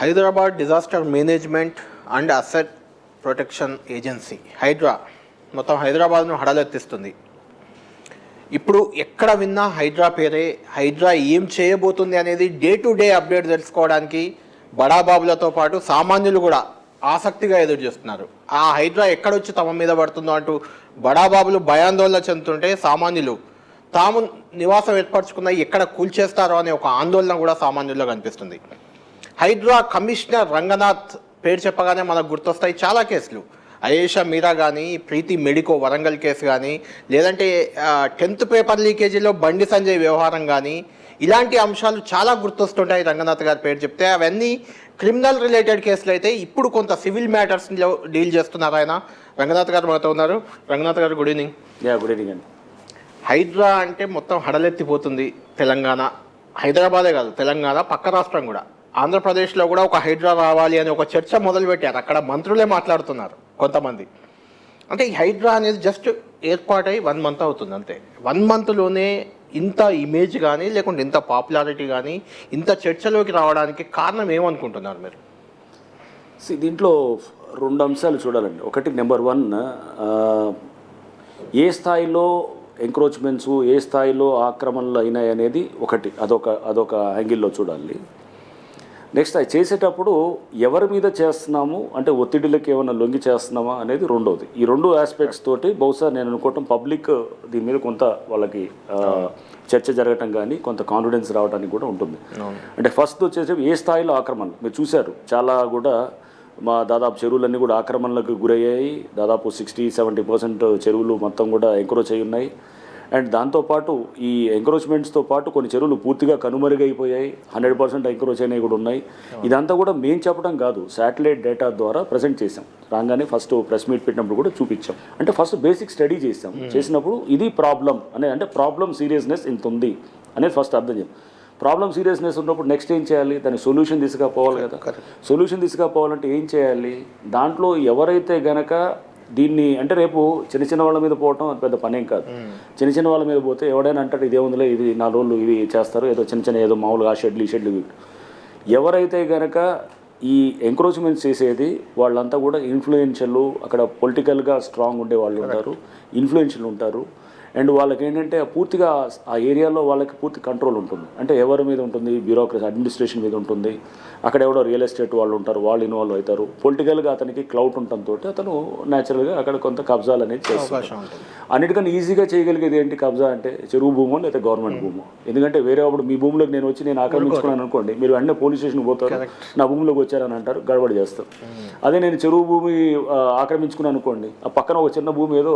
Hyderabad disaster management and asset protection agency HYDRAA మొత్తం హైదరాబాద్ను హడలెత్తిస్తుంది. ఇప్పుడు ఎక్కడ విన్నా హైడ్రా పేరే హైడ్రా ఏం చేయబోతుంది అనేది డే టు డే అప్డేట్ తెలుసుకోవడానికి బడాబాబులతో పాటు సామాన్యులు కూడా ఆసక్తిగా ఎదురు చూస్తున్నారు. ఆ హైడ్రా ఎక్కడొచ్చి తమ మీద పడుతుందో అంటూ బడాబాబులు భయాందోళన చెందుతుంటే సామాన్యులు తాము నివాసం ఏర్పరచుకున్న ఎక్కడ కూల్చేస్తారో అనే ఒక ఆందోళన కూడా సామాన్యుల్లో కనిపిస్తుంది. హైడ్రా కమిషనర్ రంగనాథ్ పేరు చెప్పగానే మనకు గుర్తొస్తాయి చాలా కేసులు. అయేషా మీరా కానీ ప్రీతి మెడికో వరంగల్ కేసు కానీ లేదంటే టెన్త్ పేపర్ లీకేజీలో బండి సంజయ్ వ్యవహారం కానీ ఇలాంటి అంశాలు చాలా గుర్తొస్తుంటాయి రంగనాథ్ గారి పేరు చెప్తే. అవన్నీ క్రిమినల్ రిలేటెడ్ కేసులు అయితే ఇప్పుడు కొంత సివిల్ మ్యాటర్స్లో డీల్ చేస్తున్నారు ఆయన. రంగనాథ్ గారు మనతో ఉన్నారు. Ranganath garu good evening. Yeah good evening అండి. హైడ్రా అంటే మొత్తం హడలెత్తిపోతుంది తెలంగాణ. హైదరాబాదే కాదు తెలంగాణ పక్క రాష్ట్రం కూడా. ఆంధ్రప్రదేశ్లో కూడా ఒక హైడ్రా రావాలి అని ఒక చర్చ మొదలుపెట్టారు. అక్కడ మంత్రులే మాట్లాడుతున్నారు కొంతమంది. అంటే ఈ హైడ్రా అనేది జస్ట్ ఏర్పాటై వన్ మంత్ అవుతుంది అంతే. వన్ మంత్లోనే ఇంత ఇమేజ్ కానీ లేకుంటే ఇంత పాపులారిటీ కానీ ఇంత చర్చలోకి రావడానికి కారణం ఏమనుకుంటున్నారు మీరు? దీంట్లో రెండు అంశాలు చూడాలండి. ఒకటి నెంబర్ వన్ ఏ స్థాయిలో ఎంక్రోచ్మెంట్స్ ఏ స్థాయిలో ఆక్రమణలు అయినాయి అనేది ఒకటి అదొక అదొక యాంగిల్లో చూడాలి. నెక్స్ట్ అది చేసేటప్పుడు ఎవరి మీద చేస్తున్నాము? అంటే ఒత్తిడిలకు ఏమైనా లొంగి చేస్తున్నామా అనేది రెండోది. ఈ రెండు ఆస్పెక్ట్స్ తోటి బహుశా నేను అనుకోవటం పబ్లిక్ దీని మీద కొంత వాళ్ళకి చర్చ జరగటం కానీ కొంత కాన్ఫిడెన్స్ రావడానికి కూడా ఉంటుంది. అంటే ఫస్ట్ వచ్చేసి ఏ స్థాయిలో ఆక్రమణ మీరు చూశారు. చాలా కూడా మా దాదాపు చెరువులన్నీ కూడా ఆక్రమణలకు గురయ్యాయి. దాదాపు సిక్స్టీ సెవెంటీ పర్సెంట్ చెరువులు మొత్తం కూడా ఎంక్రోచ్ అయి ఉన్నాయి. అండ్ దాంతోపాటు ఈ ఎంక్రోచ్మెంట్స్తో పాటు కొన్ని చెరువులు పూర్తిగా కనుమరుగైపోయాయి. హండ్రెడ్ పర్సెంట్ ఎంక్రోచ్ అయినవి కూడా ఉన్నాయి. ఇదంతా కూడా మేము చెప్పడం కాదు శాటిలైట్ డేటా ద్వారా ప్రజెంట్ చేసాం రాగానే ఫస్ట్ ప్రెస్ మీట్ పెట్టినప్పుడు కూడా చూపించాం. అంటే ఫస్ట్ బేసిక్ స్టడీ చేసాం చేసినప్పుడు ఇది ప్రాబ్లం అనే అంటే ప్రాబ్లం సీరియస్నెస్ ఇంత ఉంది అనేది ఫస్ట్ అర్థం చేయం ప్రాబ్లం సీరియస్నెస్ ఉన్నప్పుడు నెక్స్ట్ ఏం చేయాలి? దానికి సొల్యూషన్ తీసుకుపోవాలి కదా. సొల్యూషన్ తీసుకుపోవాలంటే ఏం చేయాలి? దాంట్లో ఎవరైతే గనక దీన్ని అంటే రేపు చిన్న చిన్న వాళ్ళ మీద పోవటం అది పెద్ద పనేం కాదు. చిన్న చిన్న వాళ్ళ మీద పోతే ఎవడైనా అంటాడు ఇదేముందిలే ఇది నాలుగు రోజులు ఇవి చేస్తారు ఏదో చిన్న చిన్న ఏదో మామూలుగా ఆ షెడ్లు ఈ షెడ్లు. ఎవరైతే గనక ఈ ఎంక్రోచ్మెంట్స్ చేసేది వాళ్ళంతా కూడా ఇన్ఫ్లుయెన్షియల్ అక్కడ పొలిటికల్గా స్ట్రాంగ్ ఉండే వాళ్ళు ఉంటారు ఇన్ఫ్లుయెన్షియల్ ఉంటారు. అండ్ వాళ్ళకి ఏంటంటే పూర్తిగా ఆ ఏరియాలో వాళ్ళకి పూర్తి కంట్రోల్ ఉంటుంది. అంటే ఎవరి మీద ఉంటుంది? బ్యూరోక్రసీ అడ్మినిస్ట్రేషన్ మీద ఉంటుంది. అక్కడ ఎవడో రియల్ ఎస్టేట్ వాళ్ళు ఉంటారు వాళ్ళు ఇన్వాల్వ్ అవుతారు. పొలిటికల్గా అతనికి క్లౌట్ ఉండటంతో అతను న్యాచురల్గా అక్కడ కొంత కబ్జాలు అనేది చేస్తారు అవకాశం ఉంటుంది. అన్నిటికన్నా ఈజీగా చేయగలిగేది ఏంటి? కబ్జా అంటే చెరువు భూమో లేదా గవర్నమెంట్ భూమో. ఎందుకంటే వేరే అప్పుడు మీ భూమిలోకి నేను వచ్చి నేను ఆక్రమించుకున్నాను అనుకోండి మీరు వెంటనే పోలీస్ స్టేషన్కి పోతారు. నా భూమిలోకి వచ్చారని అంటారు గడబడి చేస్తారు. అదే నేను చెరువు భూమి ఆక్రమించుకున్నాను అనుకోండి ఆ పక్కన ఒక చిన్న భూమి ఏదో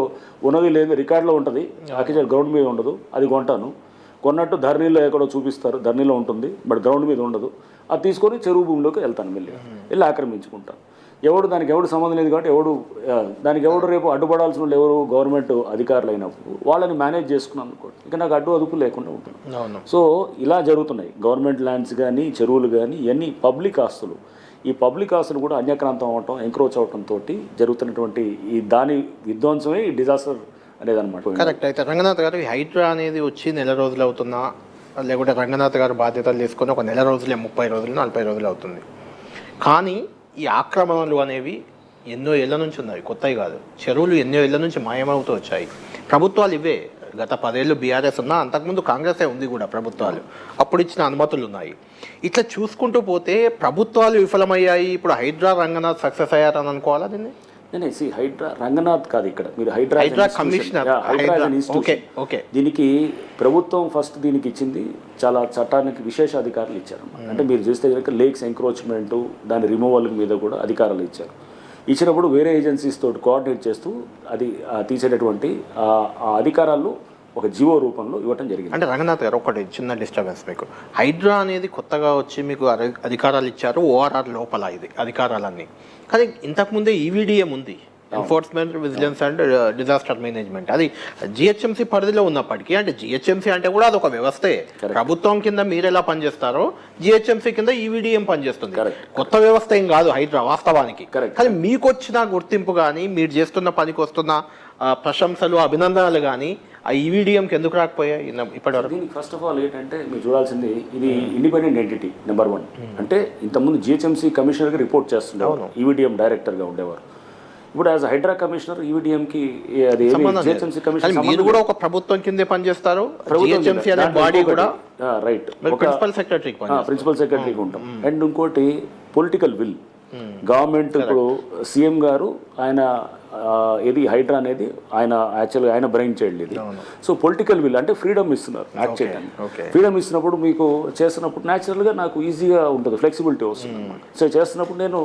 ఉన్నది లేదు రికార్డులో ఉంటుంది. ఆకిచర్ గ్రౌండ్ మీద ఉండదు. అది కొంటాను. కొన్నట్టు ధరణిలో ఎక్కడో చూపిస్తారు. ధరణిలో ఉంటుంది. బట్ గ్రౌండ్ మీద ఉండదు. అది తీసుకొని చెరువు భూమిలోకి వెళ్తాను మళ్ళీ వెళ్ళి ఆక్రమించుకుంటాను. ఎవడు దానికి ఎవడు సంబంధం లేదు కాబట్టి ఎవడు దానికి ఎవడు రేపు అడ్డుపడాల్సిన వాళ్ళు ఎవరు? గవర్నమెంట్ అధికారులు అయినప్పుడు వాళ్ళని మేనేజ్ చేసుకున్నాను అనుకోండి. ఇంకా నాకు అడ్డు అదుపు లేకుండా ఉంటుంది. సో ఇలా జరుగుతున్నాయి. గవర్నమెంట్ ల్యాండ్స్ కానీ చెరువులు కానీ ఇవన్నీ పబ్లిక్ ఆస్తులు. ఈ పబ్లిక్ ఆస్తులు కూడా అన్యక్రాంతం అవటం ఎంక్రోచ్ అవటం తోటి జరుగుతున్నటువంటి ఈ దాని విధ్వంసమే ఈ డిజాస్టర్ అనేది కరెక్ట్. అయితే రంగనాథ్ గారు ఈ హైడ్రా అనేది వచ్చి నెల రోజులు అవుతున్నా లేకుంటే రంగనాథ్ గారు బాధ్యతలు తీసుకొని ఒక నెల రోజులే ముప్పై రోజులు నలభై రోజులు అవుతుంది. కానీ ఈ ఆక్రమణలు అనేవి ఎన్నో ఏళ్ళ నుంచి ఉన్నాయి కొత్తవి కాదు. చెరువులు ఎన్నో ఏళ్ళ నుంచి మాయమవుతూ వచ్చాయి. ప్రభుత్వాలు ఇవే. గత పదేళ్ళు బీఆర్ఎస్ ఉన్నా అంతకుముందు కాంగ్రెసే ఉంది కూడా ప్రభుత్వాలు. అప్పుడు ఇచ్చిన అనుమతులు ఉన్నాయి. ఇట్లా చూసుకుంటూ పోతే ప్రభుత్వాలు విఫలమయ్యాయి. ఇప్పుడు హైడ్రా రంగనాథ్ సక్సెస్ అయ్యారని అనుకోవాలా దీన్ని? నేను సి హైడ్రా రంగనాథ్ కాదు ఇక్కడ. మీరు హైడ్రా. ఓకే ఓకే దీనికి ప్రభుత్వం ఫస్ట్ దీనికి ఇచ్చింది చాలా చట్టానికి విశేష అధికారాలు ఇచ్చారు అంటే మీరు చూస్తే కనుక లేక్స్ ఎంక్రోచ్మెంట్ దాని రిమూవల్ మీద కూడా అధికారాలు ఇచ్చారు. ఇచ్చినప్పుడు వేరే ఏజెన్సీస్ తోటి కోఆర్డినేట్ చేస్తూ అది తీసేటటువంటి ఆ అధికారాలు ఒక జీవో రూపంలో ఇవ్వటం జరిగింది. అంటే రంగనాథ్ గారు ఒకటి చిన్న డిస్టర్బెన్స్ మీకు. హైడ్రా అనేది కొత్తగా వచ్చి మీకు అధి- అధికారాలు ఇచ్చారు ఓఆర్ఆర్ లోపల ఇది అధికారాలన్నీ. కానీ ఇంతకుముందే ఈవీడిఎం ఉంది. Enforcement vigilance and disaster management అది జిహెచ్ఎంసీ పరిధిలో ఉన్నప్పటికీ అంటే జిహెచ్ఎంసీ అంటే కూడా అదొక వ్యవస్థే. ప్రభుత్వం కింద మీరు ఎలా పనిచేస్తారో జిహెచ్ఎంసీ కింద ఈవీడిఎం పనిచేస్తుంది. Correct. కొత్త వ్యవస్థ ఏం కాదు హైడ్రా వాస్తవానికి. కానీ మీకు వచ్చిన గుర్తింపు కానీ మీరు చేస్తున్న పనికి వస్తున్న ప్రశంసలు అభినందనలు కానీ ఆ ఈవీడిఎంకి ఎందుకు రాకపోయాయి? ఇప్పటివరకు. దీనికి ఫస్ట్ ఆఫ్ ఆల్ ఏంటంటే మీరు చూడాల్సింది ఇది ఇండిపెండెంట్ ఎంటిటీ నెంబర్ వన్ అంటే ఇంతకుముందు జిహెచ్ఎంసీ కమిషనర్గా రిపోర్ట్ చేస్తుండేవారు. ఈవీడిఎం డైరెక్టర్గా ఉండేవారు. ఇప్పుడు యాజ్ హైడ్రా కమిషనర్ ఈవీడిఎంకి అది సంబంధం జిహెచ్ఎంసీ కమిషనర్ మీరు కూడా ఒక ప్రభుత్వం కిందే పనిచేస్తారు. జిహెచ్ఎంసీ అనే బాడీ కూడా రైట్ ప్రిన్సిపల్ సెక్రటరీకి పని ప్రిన్సిపల్ సెక్రటరీకి ఉంటాం. అండ్ ఇంకోటి పొలిటికల్ విల్ గవర్నమెంట్ ఇప్పుడు సీఎం గారు ఆయన ఇది హైడ్రా అనేది ఆయన యాక్చువల్గా ఆయన బ్రెయిన్ చైల్డ్ ఇది. సో పొలిటికల్ విల్ అంటే ఫ్రీడమ్ ఇస్తున్నారు యాక్ట్ చేయడానికి. ఫ్రీడమ్ ఇస్తున్నప్పుడు మీకు చేస్తున్నప్పుడు న్యాచురల్గా నాకు ఈజీగా ఉంటుంది ఫ్లెక్సిబిలిటీ వస్తుంది సో చేస్తున్నప్పుడు నేను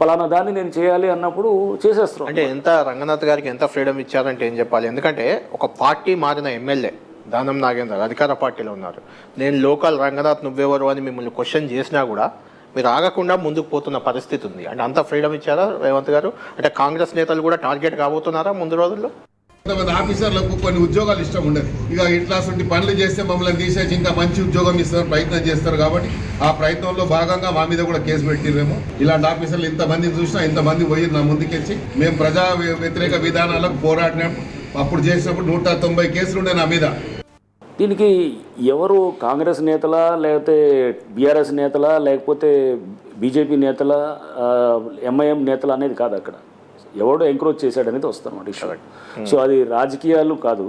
పలానా దాన్ని నేను చేయాలి అన్నప్పుడు చేసేస్తున్నాను అంటే ఎంత రంగనాథ్ గారికి ఎంత ఫ్రీడమ్ ఇచ్చారంటే ఏం చెప్పాలి? ఎందుకంటే ఒక పార్టీ మారిన ఎమ్మెల్యే దానం నాగేందర్ అధికార పార్టీలో ఉన్నారు. నేను లోకల్ రంగనాథ్ నువ్వెవరు అని మిమ్మల్ని క్వశ్చన్ చేసినా కూడా మీరు ఆగకుండా ముందుకు పోతున్న పరిస్థితి ఉంది. అంటే అంత ఫ్రీడమ్ ఇచ్చారా రేవంత్ గారు? అంటే కాంగ్రెస్ నేతలు కూడా టార్గెట్ కాబోతున్నారా ముందు రోజుల్లో? కొంతమంది ఆఫీసర్లకు కొన్ని ఉద్యోగాలు ఇష్టం ఉండదు. ఇక ఇట్లాంటి పనులు చేస్తే మమ్మల్ని తీసేసి ఇంకా మంచి ఉద్యోగం ఇస్తారు ప్రయత్నం చేస్తారు కాబట్టి ఆ ప్రయత్నంలో భాగంగా మా మీద కూడా కేసు పెట్టిరేమో ఇలాంటి ఆఫీసర్లు ఇంతమందిని చూసినా ఇంతమంది పోయి నా ముందుకెచ్చి. మేము ప్రజా వ్యతిరేక విధానాలకు పోరాడినాం అప్పుడు చేసినప్పుడు నూట తొంభై కేసులు ఉండే నా మీద. దీనికి ఎవరు కాంగ్రెస్ నేతలా లేకపోతే బీఆర్ఎస్ నేతలా లేకపోతే బీజేపీ నేతల ఎంఐఎం నేతల అనేది కాదు అక్కడ. ఎవడో ఎంక్రోచ్ చేశాడు అనేది వస్తాను అన్నమాట ఇష్యూ సో అది రాజకీయాలు కాదు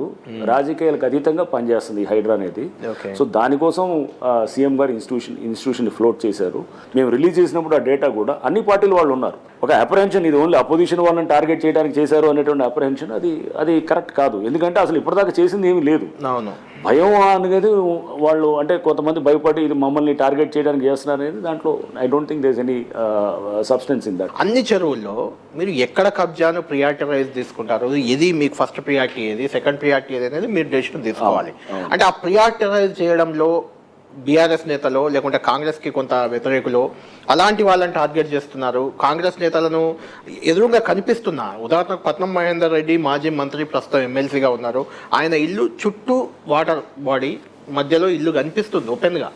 రాజకీయాలకు అతీతంగా పనిచేస్తుంది ఈ హైడ్రా అనేది. సో దానికోసం సీఎం గారు ఇన్స్టిట్యూషన్ ఇన్స్టిట్యూషన్ ఫ్లోట్ చేశారు. మేము రిలీజ్ చేసినప్పుడు ఆ డేటా కూడా అన్ని పార్టీల వాళ్ళు ఉన్నారు. ఒక అప్రహెన్షన్ ఇది ఓన్లీ అపోజిషన్ వాళ్ళని టార్గెట్ చేయడానికి చేశారు అనేటువంటి అప్రహెన్షన్ అది అది కరెక్ట్ కాదు. ఎందుకంటే అసలు ఇప్పటిదాకా చేసింది ఏమీ లేదు. భయం అనేది వాళ్ళు అంటే కొంతమంది భయపడి ఇది మమ్మల్ని టార్గెట్ చేయడానికి చేస్తున్నారు అనేది దాంట్లో I don't think there's any substance in that అన్ని చెరువుల్లో మీరు ఎక్కడ కబ్జాను ప్రియారిటైజ్ తీసుకుంటారు ఇది మీకు ఫస్ట్ ప్రియారిటీ ఏది సెకండ్ ప్రియారిటీ ఏది అనేది మీరు డెసిషన్ తీసుకోవాలి. అంటే ఆ ప్రియారిటైజ్ చేయడంలో బీఆర్ఎస్ నేతలు లేకుంటే కాంగ్రెస్కి కొంత వ్యతిరేకులు అలాంటి వాళ్ళని టార్గెట్ చేస్తున్నారు. కాంగ్రెస్ నేతలను ఎదురుగా కనిపిస్తున్నా ఉదాహరణకు పట్నం మహేందర్ రెడ్డి మాజీ మంత్రి ప్రస్తుతం ఎమ్మెల్సీగా ఉన్నారు. ఆయన ఇల్లు చుట్టూ వాటర్ బాడీ మధ్యలో ఇల్లు కనిపిస్తుంది ఓపెన్గా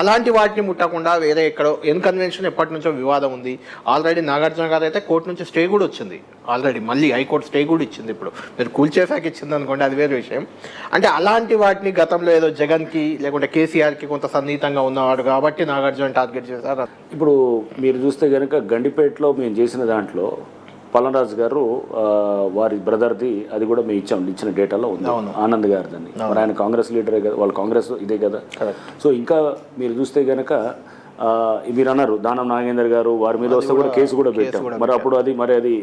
అలాంటి వాటిని ముట్టకుండా వేరే ఎక్కడో ఎన్ కన్వెన్షన్ ఎప్పటి నుంచో వివాదం ఉంది. ఆల్రెడీ నాగార్జున గారు అయితే కోర్టు నుంచి స్టే కూడా వచ్చింది. ఆల్రెడీ మళ్ళీ హైకోర్టు స్టే కూడా ఇచ్చింది ఇప్పుడు. మీరు కూల్చేసాక ఇచ్చింది అనుకోండి అది వేరే విషయం. అంటే అలాంటి వాటిని గతంలో ఏదో జగన్కి లేకుంటే కేసీఆర్కి కొంత సన్నిహితంగా ఉన్నవాడు కాబట్టి నాగార్జున టార్గెట్ చేశారు. ఇప్పుడు మీరు చూస్తే కనుక గండిపేటలో మేము చేసిన దాంట్లో పల్లనరాజు గారు వారి బ్రదర్ది అది కూడా మేము ఇచ్చాం ఇచ్చిన డేటాలో ఉంది. ఆనంద్ గారిదని మరి ఆయన కాంగ్రెస్ లీడరే కదా వాళ్ళు కాంగ్రెస్ ఇదే కదా. సో ఇంకా మీరు చూస్తే కనుక మీరు అన్నారు దానం నాగేందర్ గారు వారి మీద వస్తే కూడా కేసు కూడా పెట్టాం. మరి అప్పుడు అది మరి అది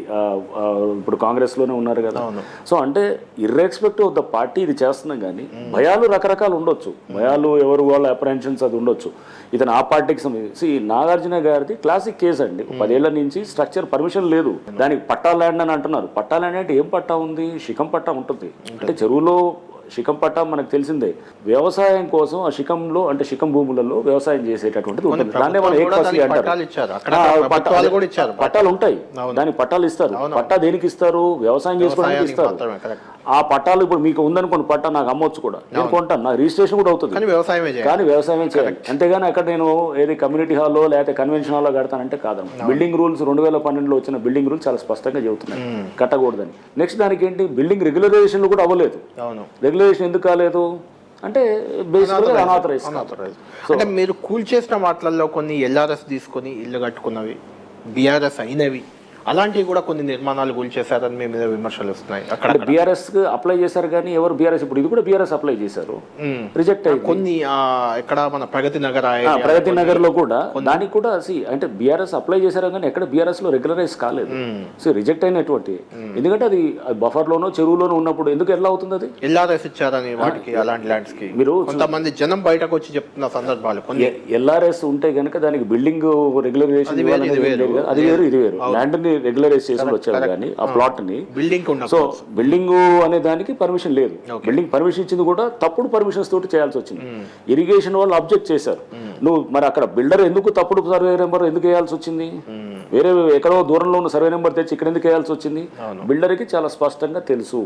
ఇప్పుడు కాంగ్రెస్లోనే ఉన్నారు కదా. సో అంటే ఇర్రెస్పెక్టివ్ ఆఫ్ ద పార్టీ ఇది చేస్తున్నాం కానీ భయాలు రకరకాలు ఉండొచ్చు. భయాలు ఎవరు వాళ్ళ అప్రహెన్షన్స్ అది ఉండొచ్చు. ఇతను ఆ పార్టీకి సంబంధించి నాగార్జున గారిది క్లాసిక్ కేసు అండి. పదేళ్ళ నుంచి స్ట్రక్చర్ పర్మిషన్ లేదు. దానికి పట్టా ల్యాండ్ అని అంటున్నారు. పట్టా ల్యాండ్ అంటే ఏం పట్టా ఉంది? శిఖం పట్టా ఉంటుంది. అంటే చెరువులో శిఖం పట్టా మనకు తెలిసిందే. వ్యవసాయం కోసం ఆ శిఖంలో అంటే శిఖం భూములలో వ్యవసాయం చేసేటటువంటిది ఉంటుంది. దాన్నే మనం పట్టాలు ఉంటాయి. దానికి పట్టాలు ఇస్తారు. పట్టా దేనికి ఇస్తారు? వ్యవసాయం చేసుకోవడానికి ఇస్తారు. ఆ పట్టాలు ఇప్పుడు మీకు ఉందనుకోండి పట్టా నాకు అమ్మొచ్చు కూడా. నేను కొంటాను. నా రిజిస్ట్రేషన్ కూడా అవుతుంది. కానీ వ్యవసాయమే కానీ వ్యవసాయం చేయాలి. అంతేగాని అక్కడ నేను ఏది కమ్యూనిటీ హాల్లో లేకపోతే కన్వెన్షన్ హాల్లో కడతానంటే కాదన్నమాట బిల్డింగ్ రూల్స్ రెండు వేల పన్నెండులో వచ్చిన బిల్డింగ్ రూల్స్ చాలా స్పష్టంగా చెబుతున్నాయి. కట్టకూడదని. నెక్స్ట్ దానికి ఏంటి? బిల్డింగ్ రెగ్యులరైజేషన్లు కూడా అవ్వలేదు. అవును. రెగ్యులేషన్ ఎందుకు కాలేదు? అంటే బేసిక్గా అనాథరైజ్ అంటే మీరు కూల్చేసిన వాటిల్లో కొన్ని ఎల్ఆర్ఎస్ తీసుకొని ఇల్లు కట్టుకున్నవి బీఆర్ఎస్ అయినవి అలాంటివి కూడా కొన్ని నిర్మాణాలు కూల్చేశారని మీ మీద విమర్శలు వస్తున్నాయి. అక్కడ బీఆర్ఎస్ అప్లై చేశారు కానీ ఎవరు బీఆర్ఎస్ ఇప్పుడు? ఇది కూడా బీఆర్ఎస్ అప్లై చేశారు. రిజెక్ట్ అయింది. కొన్ని ఆ, ఎక్కడ మన ప్రగతి నగర్ ప్రగతి నగర్లో కూడా దానికి కూడా సి అంటే బీఆర్ఎస్ అప్లై చేశారు కానీ ఎక్కడ బీఆర్ఎస్లో రెగ్యులరైజ్ కాలేదు. సో రిజెక్ట్ అయినటువంటి. ఎందుకంటే అది బఫర్ లోనో చెరువులోనో ఉన్నప్పుడు ఎందుకు ఎట్లా అవుతుంది అది ఎల్ఆర్ఎస్ ఇచ్చారని వాటికి అలాంటి ల్యాండ్స్కి మీరు కొంతమంది జనం బయటకు వచ్చి చెప్తున్న సందర్భాలు ఎల్ఆర్ఎస్ ఉంటే గనక దానికి బిల్డింగ్ రెగ్యులరైజేషన్ అది వేరు, ఇది వేరు. ల్యాండ్ రెగ్యులరైజ్ చేసి వచ్చారు కానీ ఆ ప్లాట్ని బిల్డింగ్ సో బిల్డింగ్ అనే దానికి పర్మిషన్ లేదు. బిల్డింగ్ పర్మిషన్ ఇచ్చింది కూడా తప్పుడు పర్మిషన్స్ తోటి చేయాల్సి వచ్చింది. ఇరిగేషన్ వాళ్ళు అబ్జెక్ట్ చేశారు. నువ్వు మరి అక్కడ బిల్డర్ ఎందుకు తప్పుడు సర్వే నెంబర్ ఎందుకు వేయాల్సి వచ్చింది? వేరే ఎక్కడో దూరంలో ఉన్న సర్వే నెంబర్ తెచ్చి ఇక్కడ ఎందుకు వేయాల్సి వచ్చింది? బిల్డర్కి చాలా స్పష్టంగా తెలుసు.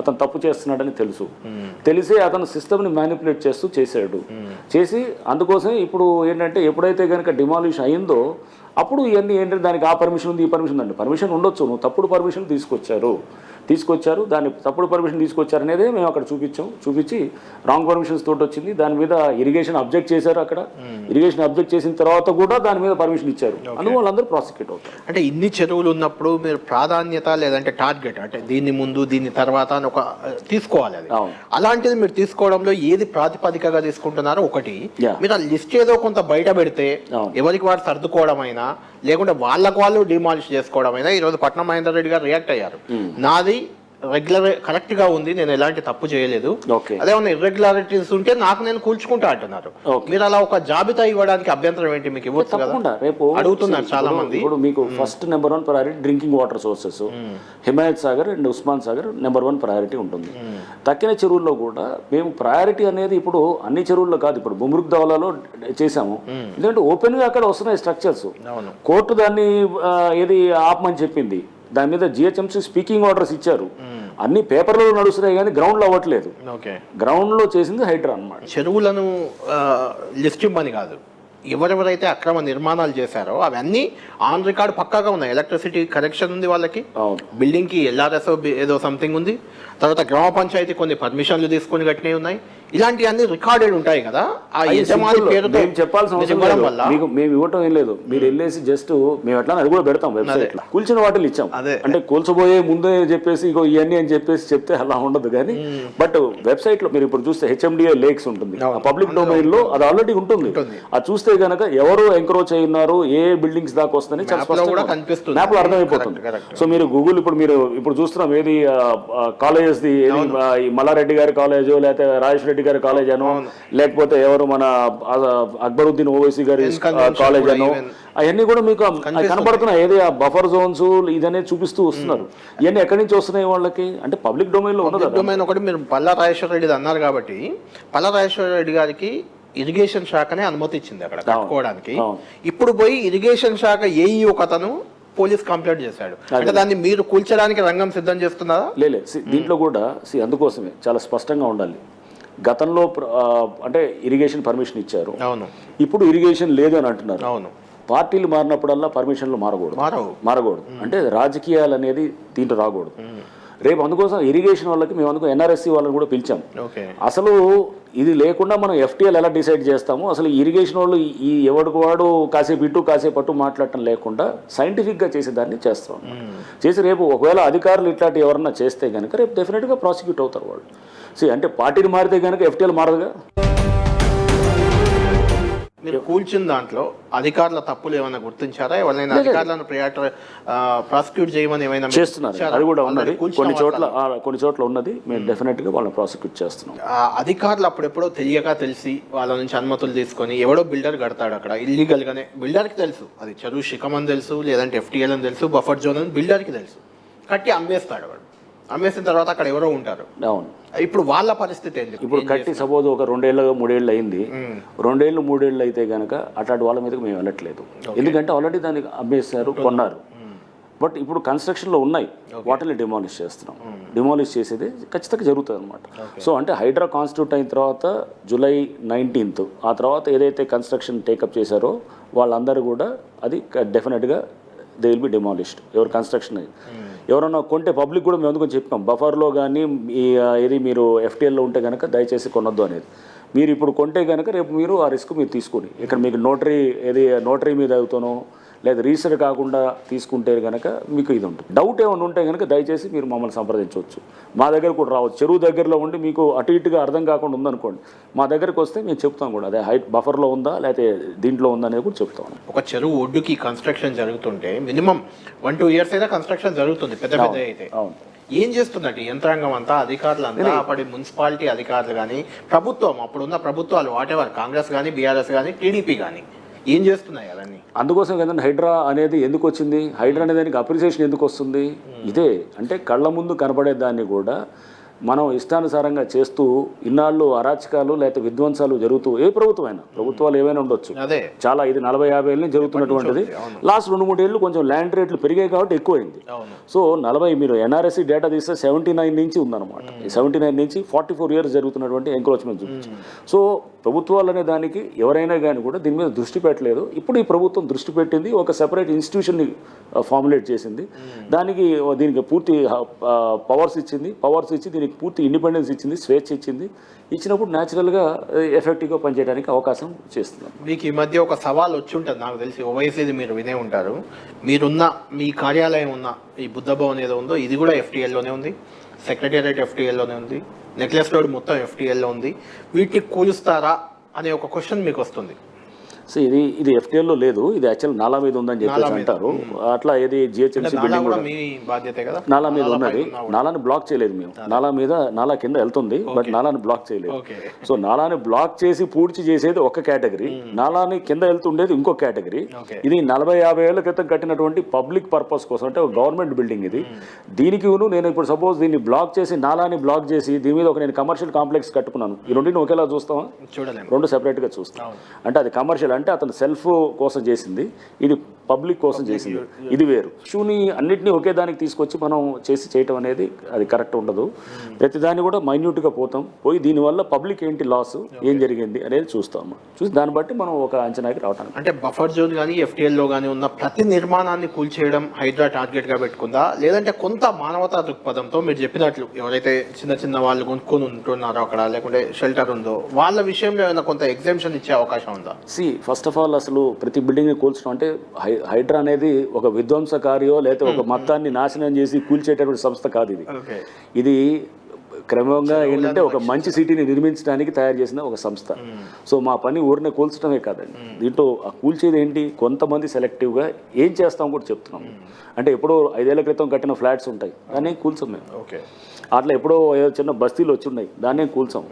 అతను తప్పు చేస్తున్నాడని తెలుసు. తెలిసే అతను సిస్టమ్ని మ్యానిపులేట్ చేస్తూ చేశాడు. చేసి అందుకోసం ఇప్పుడు ఏంటంటే ఎప్పుడైతే కనుక డిమాలిష్ అయిందో అప్పుడు ఇవన్నీ ఏంటంటే దానికి ఆ పర్మిషన్ ఉంది ఈ పర్మిషన్ ఉందండి పర్మిషన్ ఉండొచ్చు. నువ్వు తప్పుడు పర్మిషన్ తీసుకొచ్చారు. తీసుకొచ్చారు. దాన్ని తప్పుడు పర్మిషన్ తీసుకొచ్చారు అనేది మేము అక్కడ చూపించాం. చూపించి రాంగ్ పర్మిషన్స్ తోటి వచ్చింది. దాని మీద ఇరిగేషన్ అబ్జెక్ట్ చేశారు అక్కడ. ఇరిగేషన్ అబ్జెక్ట్ చేసిన తర్వాత కూడా దాని మీద పర్మిషన్ ఇచ్చారు. అందువల్ల వాళ్ళందరూ ప్రాసిక్యూట్ అవుతారు. అంటే ఇన్ని చెరువులు ఉన్నప్పుడు మీరు ప్రాధాన్యత లేదంటే టార్గెట్ అంటే దీన్ని ముందు దీన్ని తర్వాత అని ఒక తీసుకోవాలి అది. అలాంటిది మీరు తీసుకోవడంలో ఏది ప్రాతిపదికగా తీసుకుంటున్నారో ఒకటి. మీరు ఆ లిస్ట్ ఏదో కొంత బయట పెడితే. ఎవరికి వారు సర్దుకోవడం అయినా లేకుంటే వాళ్ళకు వాళ్ళు డిమాలిష్ చేసుకోవడం అయినా ఈరోజు పట్నం మహేందర్ రెడ్డి గారు రియాక్ట్ అయ్యారు. నాది రెగ్యులర్ కరెక్ట్గా ఉంది నేను ఎలాంటి తప్పు చేయలేదు. అదే ఉన్న ఇర్రెగ్యులారిటీస్ ఉంటే నాకు నేను కూల్చుకుంటా అంటున్నారు. మీరు అలా ఒక జాబితా ఇవ్వడానికి అభ్యంతరం ఏంటి మీకు? ఇవ్వచ్చు తప్పకుండా. రేపు అడుగుతున్నారు చాలా మంది. ఇప్పుడు మీకు first number one priority drinking water sources Himayat Sagar and Osman Sagar number one priority ఉంటుంది. తక్కిన చెరువుల్లో కూడా మేము ప్రయారిటీ అనేది ఇప్పుడు అన్ని చెరువుల్లో కాదు ఇప్పుడు బుమ్రుక్ దవలలో చేసాము ఎందుకంటే ఓపెన్గా అక్కడ వస్తున్నాయి స్ట్రక్చర్స్ కోర్టు దాన్ని ఏది ఆపమని చెప్పింది. దాని మీద జిహెచ్ఎంసీ స్పీకింగ్ ఆర్డర్స్ ఇచ్చారు. అన్ని పేపర్లలో నడుస్తున్నాయి కానీ గ్రౌండ్లో అవ్వట్లేదు. ఓకే. గ్రౌండ్లో చేసింది హైడ్రా అన్నమాట. చెరువులను లిస్ట్ ఇవ్వని కాదు. ఎవరెవరైతే అక్రమ నిర్మాణాలు చేశారో అవన్నీ ఆన్ రికార్డ్ పక్కాగా ఉన్నాయి. ఎలక్ట్రిసిటీ కనెక్షన్ ఉంది వాళ్ళకి. అవును. బిల్డింగ్కి ఎల్ఆర్ఎస్ ఏదో సంథింగ్ ఉంది. తర్వాత గ్రామ పంచాయతీ కొన్ని పర్మిషన్లు తీసుకొని కట్టినవి ఉన్నాయి. ఇలాంటివన్నీ రికార్డెడ్ ఉంటాయి కదా ఆ యజమాని. పేరుతో చెప్పాల్సిన అవసరం వల్ల మీకు మేము ఇవ్వటం ఏం లేదు. మీరు వెళ్ళేసి జస్ట్ మేము ఎట్లా అది కూడా పెడతాం వెబ్సైట్ కూల్చిన వాటిని ఇచ్చాం. అంటే కూల్చబోయే ముందే చెప్పేసి ఇగో ఇవన్నీ అని చెప్పేసి చెప్తే అలా ఉండదు కానీ బట్ వెబ్సైట్లో మీరు ఇప్పుడు చూస్తే హెచ్ఎండిఏ లేక్స్ ఉంటుంది. ఆ పబ్లిక్ డొమైన్లో అది ఆల్రెడీ ఉంటుంది. అది చూస్తే గనక ఎవరు ఎంక్రోచ్ అయి ఉన్నారు ఏ బిల్డింగ్స్ దాకా వస్తుందని చాలా Map లో స్పష్టంగా అర్థమైపోతుంది. సో మీరు గూగుల్ ఇప్పుడు మీరు ఇప్పుడు చూస్తున్నాం ఏది కాలేజెస్ ది ఈ మల్లారెడ్డి గారి కాలేజ్ లేకపోతే రాజేష్ రెడ్డి గారి కాలేజ్ అనో లేకపోతే ఎవరు మన అక్బరుద్దీన్ ఓవైసీ గారి కాలేజ్ అనో. అవన్నీ కూడా మీకు కనపడుతున్నాయి ఏది ఆ బఫర్ జోన్స్ ఇదనేది చూపిస్తూ వస్తున్నారు. ఇవన్నీ ఎక్కడి నుంచి వస్తున్నాయి వాళ్ళకి? అంటే పబ్లిక్ డొమైన్లో ఉన్నది డొమైన్ ఒకటి మీరు పల్లా రాజేశ్వర రెడ్డి అన్నారు కాబట్టి పల్లా రాజేశ్వర రెడ్డి గారికి ఇరిగేషన్ శాఖనే అనుమతి ఇచ్చింది అక్కడ కట్టుకోవడానికి. ఇప్పుడు పోయి ఇరిగేషన్ శాఖ ఏఈ ఒక అతను పోలీస్ కంప్లైంట్ చేశాడు. అంటే దాన్ని మీరు కూల్చడానికి రంగం సిద్ధం చేస్తున్నారా? see, దీంట్లో కూడా సి అందుకోసమే చాలా స్పష్టంగా ఉండాలి. గతంలో అంటే ఇరిగేషన్ పర్మిషన్ ఇచ్చారు. అవును. ఇప్పుడు ఇరిగేషన్ లేదు అని అంటున్నారు. అవును. పార్టీలు మారినప్పుడల్లా పర్మిషన్లు మారకూడదు. మారకూడదు. అంటే రాజకీయాలు అనేది దీంట్లో రాకూడదు. రేపు అందుకోసం ఇరిగేషన్ వాళ్ళకి మేము అందుకు ఎన్ఆర్ఎస్సి వాళ్ళని కూడా పిలిచాం. అసలు ఇది లేకుండా మనం ఎఫ్టీఎల్ ఎలా డిసైడ్ చేస్తాము అసలు ఇరిగేషన్ వాళ్ళు ఈ ఎవడికి వాడు కాసేపు ఇటు కాసేపు అటు మాట్లాడటం లేకుండా సైంటిఫిక్గా చేసేదాన్ని చేస్తాం చేసి రేపు ఒకవేళ అధికారులు ఇట్లాంటి ఎవరన్నా చేస్తే కనుక రేపు డెఫినెట్గా ప్రాసిక్యూట్ అవుతారు వాళ్ళు. సి అంటే పార్టీని మారితే కనుక ఎఫ్టీఎల్ మారదుగా? మీరు కూల్చిన దాంట్లో అధికారుల తప్పులు ఏమైనా గుర్తించారా? ఎవరైనా అధికారులను ప్రాసిక్యూట్ చేయమని ఏమైనా చేస్తున్నారు? అది కూడా ఉన్నది. కొన్ని చోట్ల కొన్ని చోట్ల ఉన్నది. మేము డెఫినెట్గా వాళ్ళని ప్రాసిక్యూట్ చేస్తున్నాం. అధికారులు అప్పుడెప్పుడో తెలియక తెలిసి వాళ్ళ నుంచి అనుమతులు తీసుకొని ఎవడో బిల్డర్ కడతాడు అక్కడ. ఇల్లీగల్ గానే బిల్డర్కి తెలుసు. అది చెరువు శిఖం అని తెలుసు లేదంటే ఎఫ్టీఎల్ అని తెలుసు బఫర్ జోన్ అని బిల్డర్కి తెలుసు. కట్టి అమ్మేస్తాడు వాడు. అమ్మేసిన తర్వాత అక్కడ ఎవరో ఉంటారు. అవును. ఇప్పుడు వాళ్ళ పరిస్థితి ఏంటి ఇప్పుడు కట్టి సపోజ్ ఒక రెండేళ్ళు మూడేళ్ళు అయింది రెండేళ్ళు మూడేళ్ళు అయితే కనుక అట్లాంటి వాళ్ళ మీదకి మేము వెళ్ళట్లేదు. ఎందుకంటే ఆల్రెడీ దానికి అమ్మేశారు కొన్నారు. బట్ ఇప్పుడు కన్స్ట్రక్షన్లో ఉన్నాయి. వాటిని డిమాలిష్ చేస్తున్నాం. డిమాలిష్ చేసేది ఖచ్చితంగా జరుగుతుంది అనమాట సో అంటే హైడ్రా కాన్స్టిట్యూట్ అయిన తర్వాత జూలై నైన్టీన్త్ ఆ తర్వాత ఏదైతే కన్స్ట్రక్షన్ టేకప్ చేశారో వాళ్ళందరూ కూడా అది డెఫినెట్గా దే విల్ బి డిమాలిష్డ్ ఎవరు కన్స్ట్రక్షన్ అయ్యి ఎవరన్నా కొంటే పబ్లిక్ కూడా మేము అందుకని చెప్పాం బఫర్లో కానీ ఈ ఏది మీరు ఎఫ్టీఎల్లో ఉంటే కనుక దయచేసి కొనొద్దు అనేది. మీరు ఇప్పుడు కొంటే కనుక రేపు మీరు ఆ రిస్క్ మీరు తీసుకొని ఇక్కడ మీకు నోటరీ ఏది నోటరీ మీద అవుతానో లేదా రిజిస్టర్ కాకుండా తీసుకుంటే కనుక మీకు ఇది ఉంటుంది. డౌట్ ఏమైనా ఉంటే కనుక దయచేసి మీరు మమ్మల్ని సంప్రదించవచ్చు. మా దగ్గర కూడా రావచ్చు. చెరువు దగ్గరలో ఉండి మీకు అటు ఇటుగా అర్థం కాకుండా ఉందనుకోండి. మా దగ్గరకు వస్తే మేము చెప్తాం కూడా. అదే హైట్ బఫర్లో ఉందా లేకపోతే దీంట్లో ఉందా అనేది కూడా చెప్తాం. ఒక చెరువు ఒడ్డుకి కన్స్ట్రక్షన్ జరుగుతుంటే మినిమం వన్ టూ ఇయర్స్ అయినా కన్స్ట్రక్షన్ జరుగుతుంది పెద్ద పెద్ద అయితే. అవును. ఏం చేస్తున్నట్టు ఈ యంత్రాంగం అంతా? అధికారులు అంతా అప్పటి మున్సిపాలిటీ అధికారులు కానీ ప్రభుత్వం అప్పుడున్న ప్రభుత్వాలు వాటెవర్ కాంగ్రెస్ కానీ బీఆర్ఎస్ కానీ టీడీపీ కానీ ఏం చేస్తున్నాయి అవన్నీ? అందుకోసం కదండి హైడ్రా అనేది ఎందుకు వచ్చింది? హైడ్రా అనే దానికి అప్రిసియేషన్ ఎందుకు వస్తుంది? ఇదే అంటే కళ్ళ ముందు కనబడే దాన్ని కూడా మనం ఇష్టానుసారంగా చేస్తూ ఇన్నాళ్ళు అరాచకాలు లేకపోతే విధ్వంసాలు జరుగుతూ ఏ ప్రభుత్వం అయినా ప్రభుత్వాలు ఏమైనా ఉండొచ్చు. అదే. చాలా ఇది నలభై యాభై ఏళ్ళ జరుగుతున్నటువంటిది. లాస్ట్ రెండు మూడు ఏళ్ళు కొంచెం ల్యాండ్ రేట్లు పెరిగాయి కాబట్టి ఎక్కువైంది. సో నలభై మీరు ఎన్ఆర్ఎస్సి డేటా తీస్తే సెవెంటీ నైన్ నుంచి ఉందన్నమాట. సెవెంటీ నైన్ నుంచి ఫార్టీ ఫోర్ ఇయర్స్ జరుగుతున్నటువంటి ఎంక్రోచ్మెంట్ చూపించి సో ప్రభుత్వాలు అనే దానికి ఎవరైనా కానీ కూడా దీని మీద దృష్టి పెట్టలేదు. ఇప్పుడు ఈ ప్రభుత్వం దృష్టి పెట్టింది ఒక సెపరేట్ ఇన్స్టిట్యూషన్ని ఫార్ములేట్ చేసింది. దానికి దీనికి పూర్తి పవర్స్ ఇచ్చింది. పవర్స్ ఇచ్చి దీనికి పూర్తి ఇండిపెండెన్స్ ఇచ్చింది స్వేచ్ఛ ఇచ్చింది. ఇచ్చినప్పుడు న్యాచురల్గా ఎఫెక్టివ్గా పనిచేయడానికి అవకాశం చేస్తున్నాం. మీకు ఈ మధ్య ఒక సవాల్ వచ్చి ఉంటుంది నాకు తెలిసి ఓవైసీది మీరు వినే ఉంటారు. మీరున్న మీ కార్యాలయం ఉన్న ఈ బుద్ధ భవన్ ఏదో ఉందో ఇది కూడా ఎఫ్టీఎల్లోనే ఉంది. సెక్రటేరియట్ ఎఫ్టీఎల్లోనే ఉంది. నెక్లెస్ రోడ్ మొత్తం ఎఫ్టీఎల్లో ఉంది. వీటిని కూలుస్తారా అనే ఒక క్వశ్చన్ మీకు వస్తుంది. సో ఇది ఇది ఎఫ్టీఎల్లో లేదు ఇది యాక్చువల్ నాలా మీద ఉందని చెప్పేసి. అంటారు. అట్లా ఏది జిహెచ్ఎంసీ బిల్డింగ్ కూడా నాలా మీద ఉన్నది. నాలాని బ్లాక్ చేయలేదు మేము. నాలా. మీద నాలా కింద వెళ్తుంది బట్ నాలాని బ్లాక్ చేయలేదు. సో నాలాని బ్లాక్ చేసి పూడ్చి చేసేది ఒక కేటగిరీ నాలాని కింద వెళ్తుండేది ఇంకో కేటగిరీ. ఇది నలభై యాభై ఏళ్ళ క్రితం కట్టినటువంటి పబ్లిక్ పర్పస్ కోసం అంటే ఒక గవర్నమెంట్ బిల్డింగ్ ఇది. దీనికి నేను ఇప్పుడు సపోజ్ దీన్ని బ్లాక్ చేసి నాలాని బ్లాక్ చేసి దీని మీద ఒక నేను కమర్షియల్ కాంప్లెక్స్ కట్టుకున్నాను. ఈ రెండింటిని ఒకేలా చూస్తామా చూడలేము. రెండు సెపరేట్గా చూస్తాం. అంటే అది కమర్షియల్ అంటే అతను సెల్ఫ్ కోసం చేసింది. ఇది పబ్లిక్ కోసం చేసింది. ఇది వేరు. ఇష్యూని అన్నిటినీ ఒకే దానికి తీసుకొచ్చి మనం చేసి చేయటం అనేది అది కరెక్ట్ ఉండదు. ప్రతి దాన్ని కూడా మైన్యూట్గా పోతాం. పోయి దీనివల్ల పబ్లిక్ ఏంటి లాస్? ఏం జరిగింది? అనేది చూస్తాము చూసి దాన్ని బట్టి మనం ఒక అంచనాకి రావటానికి. అంటే బఫర్ జోన్ కానీ ఎఫ్టీఎల్లో కానీ ఉన్న ప్రతి నిర్మాణాన్ని కూల్చేయడం హైడ్రా టార్గెట్గా పెట్టుకుందా? లేదంటే కొంత మానవతా దృక్పథంతో మీరు చెప్పినట్లు ఎవరైతే చిన్న చిన్న వాళ్ళు కొనుక్కొని ఉంటున్నారో అక్కడ లేకుంటే షెల్టర్ ఉందో వాళ్ళ విషయంలో ఏమైనా కొంత ఎగ్జామ్షన్ ఇచ్చే అవకాశం ఉందా? సి ఫస్ట్ ఆఫ్ ఆల్ అసలు ప్రతి బిల్డింగ్ని కూల్చడం అంటే హై హైడ్రా అనేది ఒక విధ్వంసకారియో లేకపోతే ఒక మొత్తాన్ని నాశనం చేసి కూల్చేటటువంటి సంస్థ కాదు ఇది. ఇది క్రమంగా ఏంటంటే ఒక మంచి సిటీని నిర్మించడానికి తయారు చేసిన ఒక సంస్థ. సో మా పని ఊరినే కూల్చడమే కాదండి. దీంట్లో ఆ కూల్చేది ఏంటి? కొంతమంది సెలెక్టివ్గా ఏం చేస్తాం కూడా చెప్తున్నాం. అంటే ఎప్పుడో ఐదేళ్ళ క్రితం కట్టిన ఫ్లాట్స్ ఉంటాయి. దాన్ని కూల్చాం మేము. ఓకే అట్లా ఎప్పుడో ఏదో చిన్న బస్తీలు వచ్చి ఉన్నాయి. దాన్నే కూల్చాం.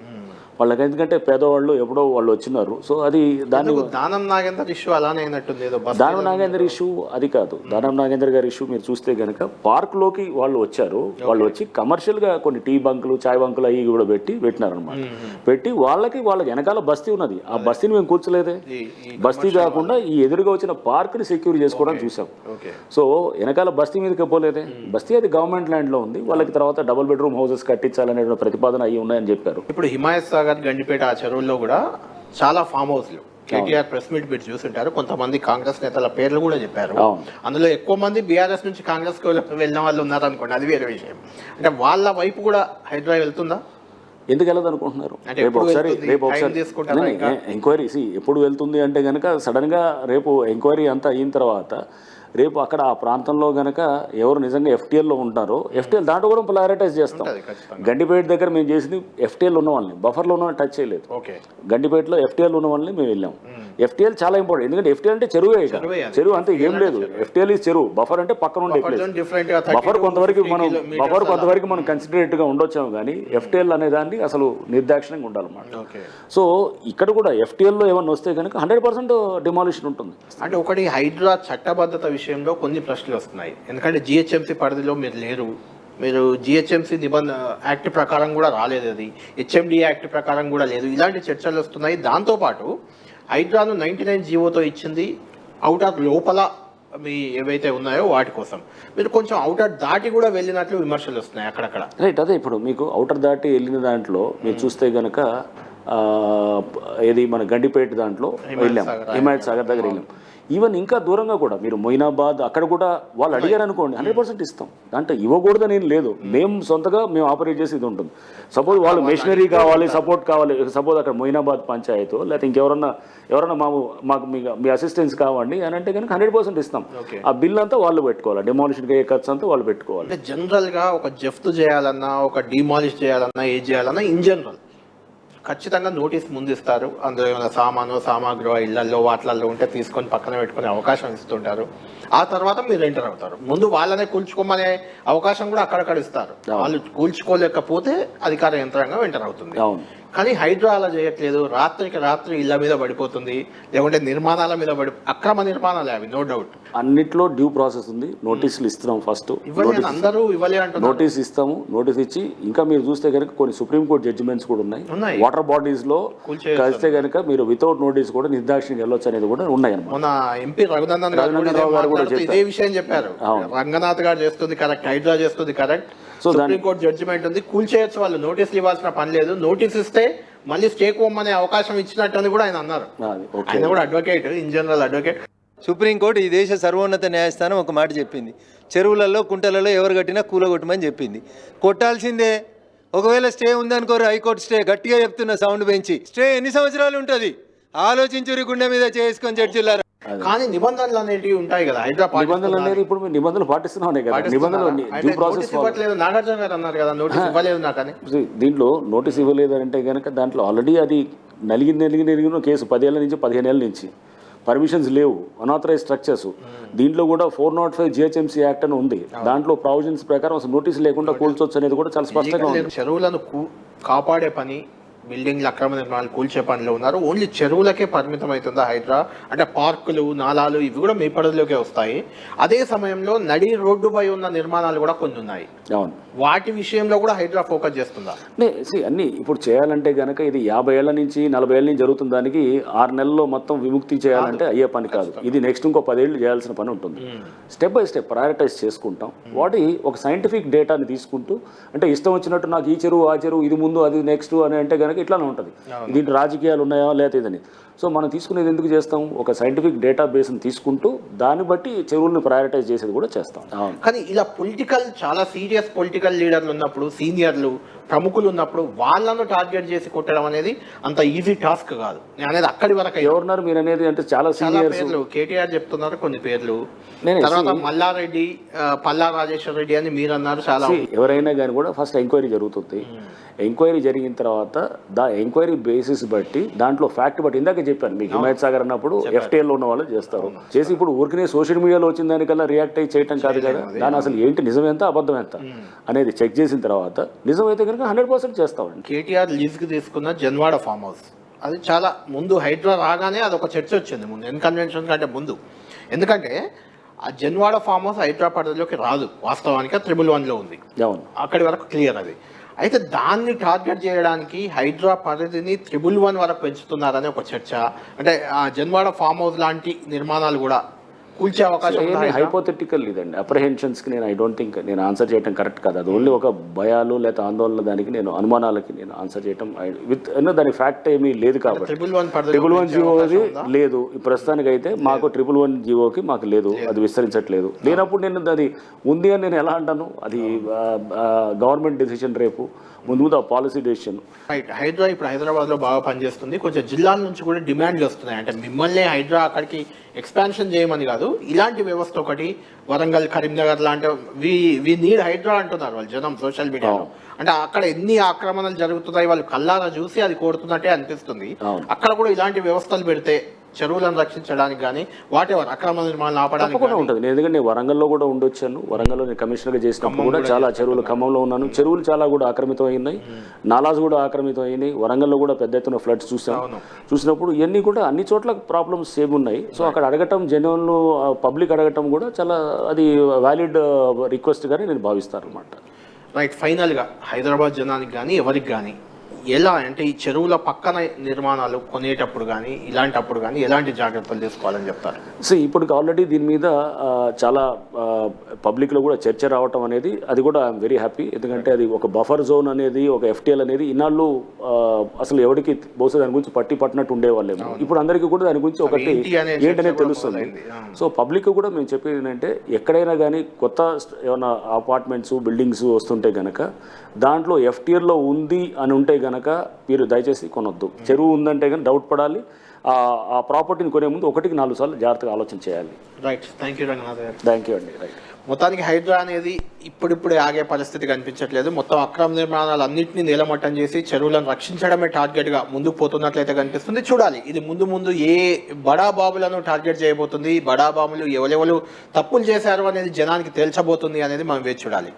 వాళ్ళకి ఎందుకంటే పేదవాళ్ళు ఎప్పుడో వాళ్ళు వచ్చినారు. సో అది దాన్ని దానం నాగేందర్ ఇష్యూ అలానే అయినట్టుంది ఏదో దానం నాగేందర్ ఇష్యూ అది కాదు. దానం నాగేందర్ గారి ఇష్యూ మీరు చూస్తే కనుక పార్క్లోకి వాళ్ళు వచ్చారు. వాళ్ళు వచ్చి కమర్షియల్గా కొన్ని టీ బంకులు చాయ్ బంకులు అవి కూడా పెట్టి పెట్టినారనమాట పెట్టి వాళ్ళకి వాళ్ళకి వెనకాల బస్తీ ఉన్నది. ఆ బస్తీని మేము కూర్చోలేదే బస్తీ కాకుండా ఈ ఎదురుగా వచ్చిన పార్క్ని సెక్యూర్ చేసుకోవడం చూసాం. సో వెనకాల బస్తీ మీదకి పోలేదే. బస్తీ అది గవర్నమెంట్ ల్యాండ్లో ఉంది. వాళ్ళకి తర్వాత డబుల్ బెడ్రూమ్ హౌసెస్ కట్టించాలనే ప్రతిపాదన అయ్యి ఉన్నాయని చెప్పారు. ఇప్పుడు హిమాయత్ సాగర్ గండిపేట ఆ చెరువుల్లో కూడా చాలా ఫామ్ హౌస్లు కేటీఆర్ ప్రెస్ మీట్ మీరు చూసుంటారు. కొంతమంది కాంగ్రెస్ నేతల పేర్లు కూడా చెప్పారు. అందులో ఎక్కువ మంది బీఆర్ఎస్ నుంచి కాంగ్రెస్ వెళ్ళిన వాళ్ళు ఉన్నారు అనుకోండి అది వేరే విషయం. అంటే వాళ్ళ వైపు కూడా హైదరాబాద్ వెళ్తుందా? ఎందుకు వెళ్ళదు అనుకుంటున్నారు రేపు ఒకసారి? రేపు ఒకసారి? ఎంక్వైరీ ఎప్పుడు వెళ్తుంది అంటే కనుక సడన్గా రేపు ఎంక్వైరీ అంతా అయిన తర్వాత రేపు అక్కడ ఆ ప్రాంతంలో గనక ఎవరు నిజంగా ఎఫ్టీఎల్లో ఉంటారో ఎఫ్టీఎల్ దాంట్లో కూడా ప్రయారిటైజ్ చేస్తాం. గండిపేట దగ్గర మేము చేసింది ఎఫ్టీఎల్ ఉన్న వాళ్ళని బఫర్లో ఉన్న టచ్ చేయలేదు. గండిపేటలో ఎఫ్టీఎల్ ఉన్న వాళ్ళని మేము వెళ్ళాం. ఎఫ్టీఎల్ చాలా ఇంపార్టెంట్. ఎందుకంటే ఎఫ్టీఎల్ అంటే చెరువే చెరువే అంతే ఏం లేదు. ఎఫ్టీఎల్ ఈ చెరువు. బఫర్ అంటే పక్కన ఉండే ప్లేస్. బఫర్ కొంతవరకు మనం బఫర్ కొంతవరకు మనం కన్సిడరేట్గా ఉండొచ్చాము కానీ ఎఫ్టీఎల్ అనే దాన్ని అసలు నిర్దాక్షిణ్యంగా ఉండాలన్నమాట. సో ఇక్కడ కూడా ఎఫ్టీఎల్లో ఏమన్నా వస్తే కనుక హండ్రెడ్ పర్సెంట్ డిమాలిషన్ ఉంటుంది. అంటే ఒకటి హైడ్రా చట్టబద్ధత విషయంలో కొన్ని ప్రశ్నలు వస్తున్నాయి. ఎందుకంటే జిహెచ్ఎంసీ పరిధిలో మీరు లేరు. మీరు జిహెచ్ఎంసీ నిబంధన యాక్ట్ ప్రకారం కూడా రాలేదు అది. హెచ్ఎండి యాక్ట్ ప్రకారం కూడా లేదు. ఇలాంటి చర్చలు వస్తున్నాయి. దాంతోపాటు హైడ్రాను నైంటీ నైన్ జీవోతో ఇచ్చింది. అవుటర్ లోపల మీ ఏవైతే ఉన్నాయో వాటి కోసం. మీరు కొంచెం అవుటర్ దాటి కూడా వెళ్ళినట్లు విమర్శలు వస్తున్నాయి అక్కడక్కడ. రైట్ అదే ఇప్పుడు మీకు అవుటర్ దాటి వెళ్ళిన దాంట్లో మీరు చూస్తే గనక ఏది మన గండిపేట దాంట్లో వెళ్ళాం. హిమాయత్ సాగర్ దగ్గర వెళ్ళాం. ఈవెన్ ఇంకా దూరంగా కూడా మీరు మొయినాబాద్ అక్కడ కూడా వాళ్ళు అడిగారు అనుకోండి హండ్రెడ్ పర్సెంట్ ఇస్తాం. అంటే ఇవ్వకూడదని ఏం లేదు. మేము సొంతగా మేము ఆపరేట్ చేసి ఇది ఉంటుంది. సపోజ్ వాళ్ళు మెషినరీ కావాలి సపోర్ట్ కావాలి సపోజ్ అక్కడ మొయినాబాద్ పంచాయతీ లేకపోతే ఇంకెవరన్నా ఎవరన్నా మాకు మాకు మీ అసిస్టెన్స్ కావండి అని అంటే కనుక హండ్రెడ్ పర్సెంట్ ఇస్తాం. ఆ బిల్ అంతా వాళ్ళు పెట్టుకోవాలి డెమాలిషన్కి అయ్యే ఖర్చు అంతా వాళ్ళు పెట్టుకోవాలి. అంటే జనరల్గా ఒక జఫ్త్ చేయాలన్నా ఒక డిమాలిష్ చేయాలన్నా ఏది చేయాలన్నా ఇన్ జనరల్ ఖచ్చితంగా నోటీస్ ముందు ఇస్తారు అందులో ఏమైనా సామాను సామాగ్రి ఇళ్ళలో వాటిలలో ఉంటే తీసుకొని పక్కన పెట్టుకునే అవకాశం ఇస్తుంటారు. ఆ తర్వాత మీరు ఎంటర్ అవుతారు. ముందు వాళ్ళనే కూల్చుకోమనే అవకాశం కూడా అక్కడక్కడ ఇస్తారు. వాళ్ళు కూల్చుకోలేకపోతే అధికార యంత్రాంగం ఎంటర్ అవుతుంది. అవును. కానీ హైడ్రా అలా చేయట్లేదు. రాత్రికి రాత్రి ఇళ్ళ మీద పడిపోతుంది. లేకుంటే నిర్మాణాల మీద పడి అక్రమ నిర్మాణాలే అవి నో డౌట్ అన్నిట్లో డ్యూ ప్రాసెస్ ఉంది. నోటీసులు ఇస్తున్నాం ఫస్ట్ అందరూ నోటీస్ ఇస్తాము. నోటీస్ ఇచ్చి ఇంకా మీరు చూస్తే కనుక కొన్ని సుప్రీంకోర్టు జడ్జిమెంట్స్ కూడా ఉన్నాయి. వాటర్ బాడీస్లో. కలిస్తే కనుక మీరు వితౌట్ నోటీస్ కూడా నిర్దాక్షిణ్యం వెళ్ళొచ్చు అనేది కూడా ఉన్నాయి మొన్న ఎంపీ రఘునందన్ గారు కూడా రఘునందన్ రావు గారు కూడా మాట్లాడుతూ ఇదే విషయం చెప్పారు. రంగనాథ్ గారు చేస్తుంది కరెక్ట్ హైడ్రా చేస్తుంది కరెక్ట్ సో కోర్టు జడ్జిమెంట్ ఉంది. కూల్ చేయొచ్చు వాళ్ళు. నోటీసులు ఇవ్వాల్సిన పని లేదు. నోటీస్ ఇస్తే మళ్ళీ స్టేక్ పొమ్మనే అవకాశం ఇచ్చినట్టు అని కూడా ఆయన అన్నారు. ఆయన కూడా advocate in general advocate Supreme Court ఈ దేశ సర్వోన్నత న్యాయస్థానం ఒక మాట చెప్పింది. చెరువులలో కుంటలలో ఎవరు కట్టినా కూలగొట్టమని చెప్పింది. కొట్టాల్సిందే. ఒకవేళ స్టే ఉందనుకోరు హైకోర్టు స్టే. గట్టిగా చెప్తున్న సౌండ్ పెంచి స్టే ఎన్ని సంవత్సరాలు ఉంటుంది? ఆలోచించురి గుండె మీద చేసుకొని జడ్జిల్లారా? కానీ నిబంధనలు అనేటివి ఉంటాయి కదా హైదరాబాద్ నిబంధనలు అనేది ఇప్పుడు మేము నిబంధనలు పాటిస్తున్నానే కదా. నిబంధనలు డ్యూ ప్రాసెస్ ఇవ్వట్లేదు. నాగార్జున గారు అన్నారు కదా నోటీస్ ఇవ్వలేదు నాకని దీంట్లో నోటీస్ ఇవ్వలేదు అంటే కనుక దాంట్లో ఆల్రెడీ అది నలిగి నలిగి నలిగిన కేసు పదేళ్ళ నుంచి పదిహేను ఏళ్ళ నుంచి. పర్మిషన్స్ లేవు. అనాథరైజ్ స్ట్రక్చర్స్ దీంట్లో కూడా four nought five GHMC act అని ఉంది. దాంట్లో ప్రావిజన్స్ ప్రకారం అసలు నోటీస్ లేకుండా కూల్చొచ్చు అనేది కూడా చాలా స్పష్టంగా ఉంది. చెరువులను కాపాడే పని బిల్డింగ్లు అక్రమ నిర్మాణాలు కూల్చే పనిలో ఉన్నారు. ఓన్లీ చెరువులకే పరిమితం అవుతుందా హైడ్రా? అంటే పార్కులు నాలాలు ఇవి కూడా మీ పరిధిలోకే వస్తాయి. అదే సమయంలో నడి రోడ్డుపై ఉన్న నిర్మాణాలు కూడా కొన్ని ఉన్నాయి. అవును. వాటి విషయంలో కూడా హైడ్రా ఫోకస్ చేస్తుందా? అన్ని ఇప్పుడు చేయాలంటే గనక ఇది యాభై ఏళ్ళ నుంచి నలభై ఏళ్ళ నుంచి జరుగుతున్న దానికి ఆరు నెలల్లో మొత్తం విముక్తి చేయాలంటే అయ్యే పని కాదు. ఇది నెక్స్ట్ ఇంకో పదేళ్ళు చేయాల్సిన పని ఉంటుంది. స్టెప్ బై స్టెప్ ప్రయారిటైజ్ చేసుకుంటాం. వాటి ఒక సైంటిఫిక్ డేటాని తీసుకుంటూ అంటే ఇష్టం వచ్చినట్టు నాకు ఈ చెరువు ఆ చెరువు ఇది ముందు అది నెక్స్ట్ అని అంటే కనుక ఇట్లానే ఉంటుంది. దీంట్లో రాజకీయాలు ఉన్నాయా? లేదా ఇదని. సో మనం తీసుకునేది ఎందుకు చేస్తాం? ఒక సైంటిఫిక్ డేటా బేస్ని తీసుకుంటూ దాన్ని బట్టి చెరువులను ప్రయారిటైజ్ చేసేది కూడా చేస్తాం. కానీ ఇలా పొలిటికల్ చాలా సీరియస్ పొలిటికల్ లీడర్లు ఉన్నప్పుడు సీనియర్లు ప్రముఖులు ఉన్నప్పుడు వాళ్ళను టార్గెట్ చేసి కొట్టడం అనేది అంత ఈజీ టాస్క్ కాదు. నేను అనేది అక్కడి వరకు. ఎవరున్నారు మీరు అనేది అంటే చాలా పేర్లు. కేటీఆర్ చెప్తున్నారు కొన్ని పేర్లు. నేనే తర్వాత మల్లారెడ్డి పల్లా రాజేశ్వర రెడ్డి అని మీరు అన్నారు చాలా ఎవరైనా కానీ కూడా ఫస్ట్ ఎంక్వైరీ జరుగుతుంది. ఎంక్వైరీ జరిగిన తర్వాత దా ఎంక్వైరీ బేసిస్ బట్టి దాంట్లో ఫ్యాక్ట్ బట్టి ఇందాక చెప్పాను. మీకు హిమాయత్ సాగర్ అన్నప్పుడు FTL లో ఉన్న వాళ్ళు చేస్తారు. చేసి ఇప్పుడు ఊరికనే సోషల్ మీడియాలో వచ్చిన దానికల్లా రియాక్ట్ అయ్యి చేయటం కాదు కదా. దాని అసలు ఏంటి నిజం ఎంత అబద్ధం ఎంత అనేది చెక్ చేసిన తర్వాత నిజం అయితే కనుక హండ్రెడ్ పర్సెంట్ చేస్తామండి కేటీఆర్ లీజ్కి తీసుకున్న జన్వాడ ఫామ్ హౌస్. అది చాలా ముందు హైడ్రా రాగానే అది ఒక చర్చ వచ్చింది ముందు ఎన్ కన్వెన్షన్ కంటే ముందు. ఎందుకంటే ఆ జన్వాడ ఫామ్ హౌస్ హైడ్రా పరిధిలోకి రాదు. వాస్తవానికి త్రిబుల్ వన్లో ఉంది. అక్కడి వరకు క్లియర్ అది. అయితే దాన్ని టార్గెట్ చేయడానికి హైడ్రా పరిధిని త్రిబుల్ వన్ వరకు పెంచుతున్నారని ఒక చర్చ. అంటే ఆ జన్వాడ ఫామ్ హౌస్ లాంటి నిర్మాణాలు కూడా కూల్చే అవకాశం? హైపోథెటికల్ ఇదండి. అప్రహెన్షన్స్కి నేను ఐ డోంట్ థింక్ నేను ఆన్సర్ చేయడం కరెక్ట్ కాదు. అది ఓన్లీ ఒక భయాలు లేదా ఆందోళన దానికి నేను అనుమానాలకి నేను ఆన్సర్ చేయడం విత్ దాని ఫ్యాక్ట్ ఏమీ లేదు కాబట్టి. ట్రిపుల్ వన్ పరిధిలో ట్రిపుల్ వన్ పెంచే జీవో అవకాశం అది ఉందా? లేదు. ఈ ప్రస్తుతానికి అయితే మాకు ట్రిపుల్ వన్ జీవోకి మాకు లేదు. అది విస్తరించట్లేదు. లేనప్పుడు నేను అది ఉంది అని నేను ఎలా అంటాను? అది గవర్నమెంట్ డెసిషన్ రేపు. ముందు ఆ పాలసీ డెసిషన్. రైట్ హైడ్రా ఇప్పుడు హైదరాబాద్లో బాగా పనిచేస్తుంది. కొంచెం జిల్లాల నుంచి కూడా డిమాండ్లు వస్తున్నాయి. అంటే మిమ్మల్ని హైడ్రా అక్కడికి ఎక్స్పాన్షన్ చేయమని కాదు ఇలాంటి వ్యవస్థ ఒకటి వరంగల్ కరీంనగర్ లాంటి వి వి నీడ్ హైడ్రా అంటున్నారు వాళ్ళు జనం సోషల్ మీడియాలో. అంటే అక్కడ ఎన్ని ఆక్రమణలు జరుగుతున్నాయి వాళ్ళు కల్లారా చూసి అది కోరుతున్నట్టే అనిపిస్తుంది. అక్కడ కూడా ఇలాంటి వ్యవస్థలు పెడితే చెరువులను రక్షించడానికి కానీ వాటెవర్ అక్రమ నిర్మాణాలు ఆపడానికి తప్పకుండా ఉంటుంది. నేను ఎందుకంటే నేను వరంగల్లో కూడా ఉండొచ్చాను. వరంగల్లో నేను కమిషనర్గా చేసినప్పుడు కూడా చాలా చెరువులు ఖమ్మంలో ఉన్నాను. చెరువులు చాలా కూడా ఆక్రమితం అయినాయి నాలాస్ కూడా ఆక్రమితం అయినాయి వరంగల్లో కూడా పెద్ద ఎత్తున ఫ్లడ్స్ చూసాం. చూసినప్పుడు ఇవన్నీ కూడా అన్ని చోట్ల ప్రాబ్లమ్స్ సేమ్ ఉన్నాయి. సో అక్కడ అడగటం జనంలో పబ్లిక్ అడగటం కూడా చాలా అది వ్యాలిడ్ రిక్వెస్ట్గానే నేను భావిస్తాను అనమాట రైట్ ఫైనల్గా హైదరాబాద్ జనానికి కానీ ఎవరికి కానీ ఎలా అంటే ఈ చెరువుల పక్కన నిర్మాణాలు కొనేటప్పుడు కానీ ఇలాంటప్పుడు కానీ ఎలాంటి జాగ్రత్తలు తీసుకోవాలని చెప్తారు? సో ఇప్పుడు ఆల్రెడీ దీని మీద చాలా పబ్లిక్లో కూడా చర్చ రావటం అనేది అది కూడా ఐఎమ్ వెరీ హ్యాపీ ఎందుకంటే అది ఒక బఫర్ జోన్ అనేది ఒక ఎఫ్టీఎల్ అనేది ఇన్నాళ్ళు అసలు ఎవరికి బహుశా దాని గురించి పట్టి పట్టినట్టు ఉండేవాళ్ళేమో. ఇప్పుడు అందరికీ కూడా దాని గురించి ఒకటి ఏంటనేది తెలుస్తుంది. సో పబ్లిక్ కూడా మేము చెప్పేది ఏంటంటే ఎక్కడైనా కానీ కొత్త ఏమైనా అపార్ట్మెంట్స్ బిల్డింగ్స్ వస్తుంటే గనక దాంట్లో ఎఫ్టీఆర్లో ఉంది అని ఉంటే గనక మీరు దయచేసి కొనొద్దు. చెరువు ఉందంటే కానీ డౌట్ పడాలి. ఆ ఆ ప్రాపర్టీని కొనే ముందు ఒకటికి నాలుగు సార్లు జాగ్రత్తగా ఆలోచన చేయాలి. రైట్ థ్యాంక్ యూ రంగనాథ్ గారు థ్యాంక్ యూ అండి. రైట్ మొత్తానికి హైడ్రా అనేది ఇప్పుడిప్పుడే ఆగే పరిస్థితి కనిపించట్లేదు. మొత్తం అక్రమ నిర్మాణాలు అన్నింటినీ నేలమట్టం చేసి చెరువులను రక్షించడమే టార్గెట్గా ముందుకు పోతున్నట్లయితే కనిపిస్తుంది. చూడాలి. ఇది ముందు ముందు ఏ బడా బాబులను టార్గెట్ చేయబోతుంది? బడా బాబులు ఎవరెవరు తప్పులు చేశారు అనేది జనానికి తేల్చబోతుంది అనేది మనం వేచి చూడాలి.